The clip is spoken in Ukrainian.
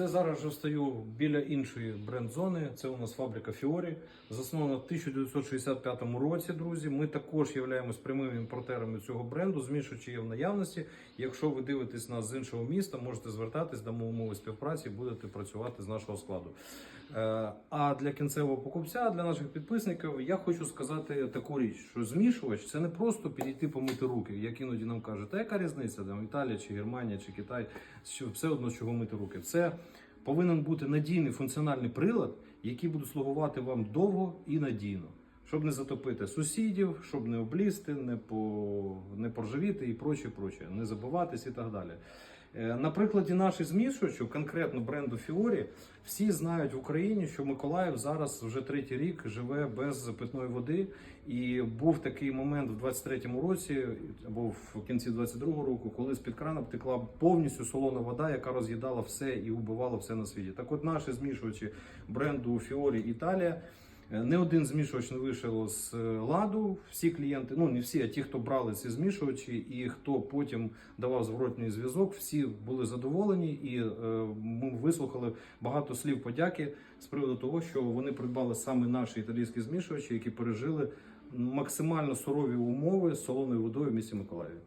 Це зараз вже стою біля іншої бренд-зони. Це у нас фабрика Фіорі. Заснована в 1965 році, друзі. Ми також являємось прямими імпортерами цього бренду, змішуючи є в наявності. Якщо ви дивитесь нас з іншого міста, можете звертатись, дамо умови співпраці, будете працювати з нашого складу. Е, А для кінцевого покупця, для наших підписників, я хочу сказати таку річ, що змішувач це не просто підійти помити руки, як іноді нам кажуть, та яка різниця там Італія чи Германія чи Китай, все одно чого мити руки. Це повинен бути надійний функціональний прилад, який буде слугувати вам довго і надійно. Щоб не затопити сусідів, щоб не облізти, не по не поржавіти і проче, проче, не забуватись і так далі. Е, На прикладі наших змішувачів, конкретно бренду Фіорі, всі знають в Україні, що Миколаїв зараз вже третій рік живе без питної води. І був такий момент в 23-му році, або в кінці 22-го року, коли з-під крана текла повністю солона вода, яка роз'їдала все і вбивала все на світі. Так от наші змішувачі бренду Фіорі Італія. Е, Не один змішувач не вийшов з е, ладу. Всі клієнти, ну не всі, а ті, хто брали ці змішувачі, і хто потім давав зворотній зв'язок, всі були задоволені, і е, ми вислухали багато слів подяки з приводу того, що вони придбали саме наші італійські змішувачі, які пережили максимально сурові умови з солоною водою в місті Миколаєві.